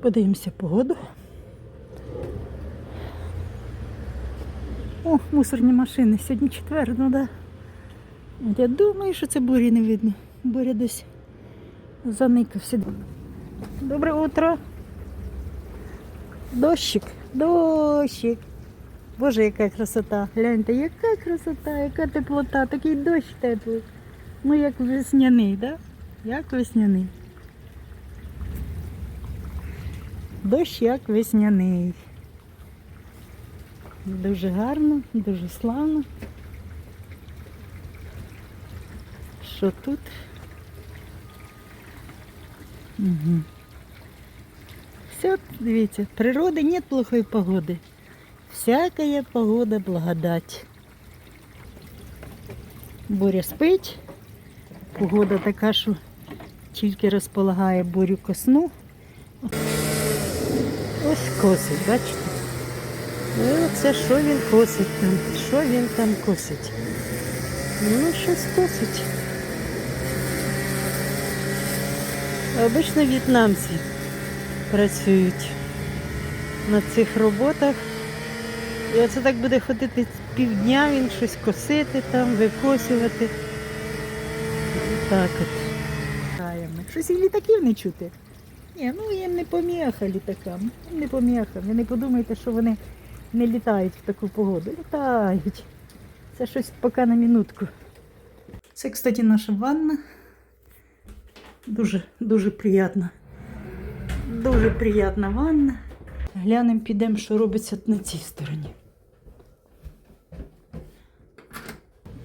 Подивимося погоду. О, мусорні машини. Сьогодні четвер, ну да. Я думаю, що це бурі не видно. Буря десь заникався. Добре утро. Дощик, дощик. Боже, яка красота. Гляньте, яка красота, яка теплота, такий дощ теплий. Ну, як весняний, так? Да? Як весняний. Дощ як весняний. Дуже гарно, дуже славно. Що тут? Угу. Все, дивіться, природы нет плохой погоды. Всякая погода благодать. Боря спить. Погода така, що тільки розполагає бурю ко сну. Ось косить, бачите? І оце що він косить там? Що він там косить? Ну, щось косить. Обично в'єтнамці працюють на цих роботах. І оце так буде ходити півдня, він щось косити там, викосювати. Так от. Щось і літаків не чути. Ні, ну їм не поміха літакам. Їм не поміха. Ви не подумайте, що вони не літають в таку погоду. Літають. Це щось поки на минутку. Це, кстати, наша ванна. Дуже, дуже приємна. Дуже приємна ванна. Глянемо, підемо, що робиться на цій стороні.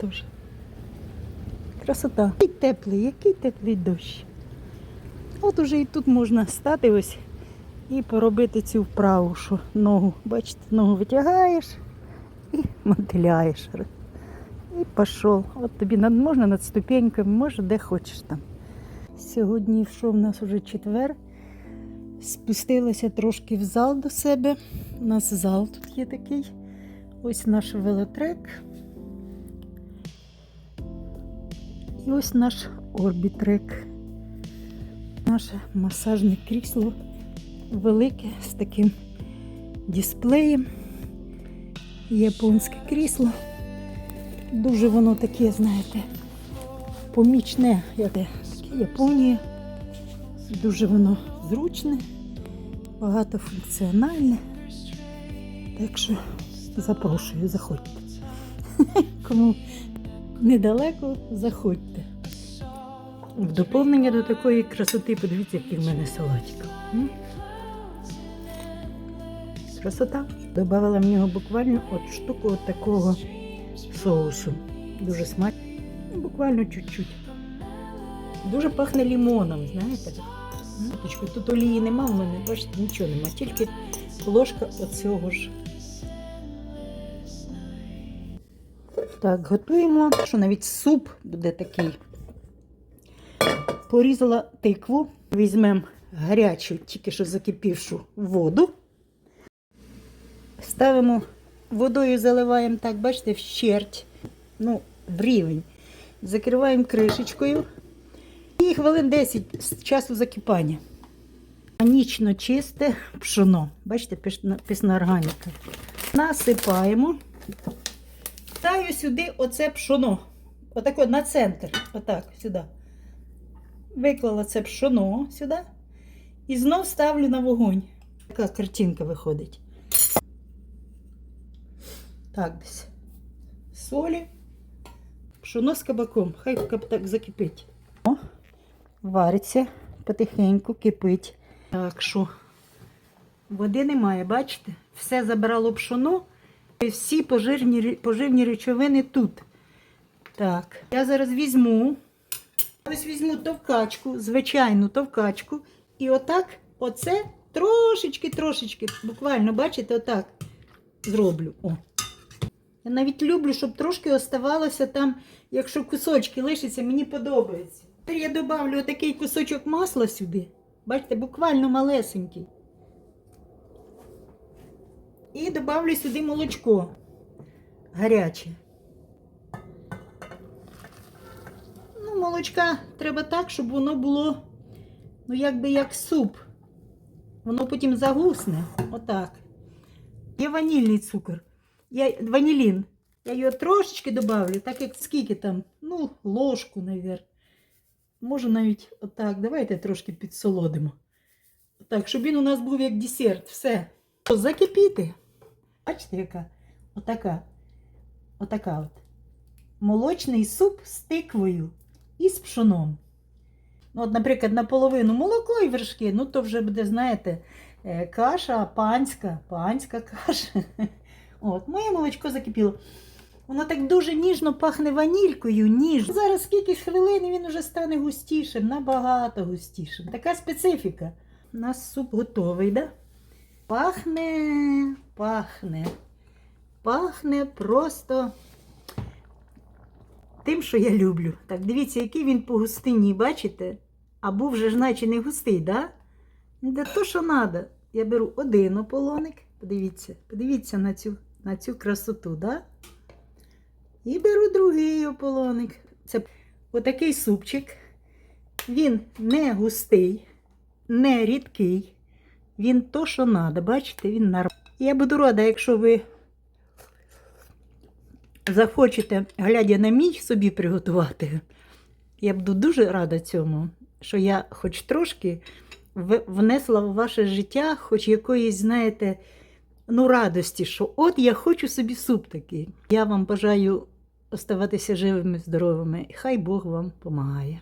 Дуже. Красота. Який теплий, який теплий дощ. От уже і тут можна стати ось і поробити цю вправу, що ногу, бачите, ногу витягаєш і мотиляєш. І пішов. От тобі над, можна над ступеньками, може де хочеш там. Сьогодні що в нас уже четвер. Спустилася трошки в зал до себе. У нас зал тут є такий. Ось наш велотрек. І ось наш орбітрек. Наше масажне крісло велике з таким дисплеєм. Японське крісло. Дуже воно таке, знаєте, помічне, як Японія. Дуже воно зручне, багатофункціональне. Так що запрошую, заходьте. Кому недалеко, заходьте. В доповнення до такої красоти, подивіться, який в мене салатик. Красота. Добавила в нього буквально от штуку от такого соусу. Дуже смачно. Ну, Буквально чуть-чуть. Дуже пахне лимоном, знаєте. Тут олії нема в мене, бачите, нічого нема, тільки ложка оцього ж. Так, готуємо, що навіть суп буде такий. Порізала тикву, візьмемо гарячу, тільки що закипівшу воду. Ставимо водою, заливаємо так, бачите, в щерть, ну, в рівень. Закриваємо кришечкою. І хвилин 10 з часу закипання. Нічно чисте пшоно. Бачите, пісна органіка. Насипаємо. Ставлю сюди оце пшоно. Отако на центр. Отак, сюди. Виклала це пшоно сюди. І знов ставлю на вогонь. Така картинка виходить. Так, десь. Солі. Пшоно з кабаком. Хай так закипить. О, вариться потихеньку, кипить. Так що води немає, бачите? Все забрало пшоно. І всі поживні, рі- поживні речовини тут. Так, я зараз візьму. Ось візьму товкачку, звичайну товкачку. І отак, оце трошечки, трошечки, буквально, бачите, отак зроблю. О. Я навіть люблю, щоб трошки оставалося там, якщо кусочки лишаться, мені подобається. Тепер я додавлю отакий кусочок масла сюди. Бачите, буквально малесенький. І додавлю сюди молочко гаряче. Ну, молочка треба так, щоб воно було, ну, якби як суп. воно потім загусне. Отак. Є ванільний цукор. Я, ванілін. Я його трошечки добавлю, так як скільки там, ну, ложку, навіть. Можу навіть отак. Давайте трошки підсолодимо. Так, щоб він у нас був як десерт. Все. Закипіти. Бачите, яка? Отака. Отака от. Молочний суп з тиквою і з пшоном. Ну, от, наприклад, наполовину молоко і вершки, ну то вже буде, знаєте, е, каша панська, панська каша. От, моє молочко закипіло. Воно так дуже ніжно пахне ванількою, ніжно. Зараз скільки хвилин він вже стане густішим, набагато густішим. Така специфіка. У нас суп готовий, да? Пахне, пахне. Пахне просто тим, що я люблю. Так, дивіться, який він по густині, бачите? А був вже ж наче не густий, да? Не то, що треба. Я беру один ополоник. Подивіться, подивіться на цю, на цю красоту, да? І беру другий ополоник. Це отакий супчик. Він не густий, не рідкий. Він то, що треба, бачите, він нар. Я буду рада, якщо ви захочете, глядя на мій собі приготувати. Я буду дуже рада цьому, що я хоч трошки внесла в ваше життя, хоч якоїсь, знаєте, ну, радості, що от я хочу собі суп такий. Я вам бажаю оставатися живими, здоровими, хай Бог вам допомагає.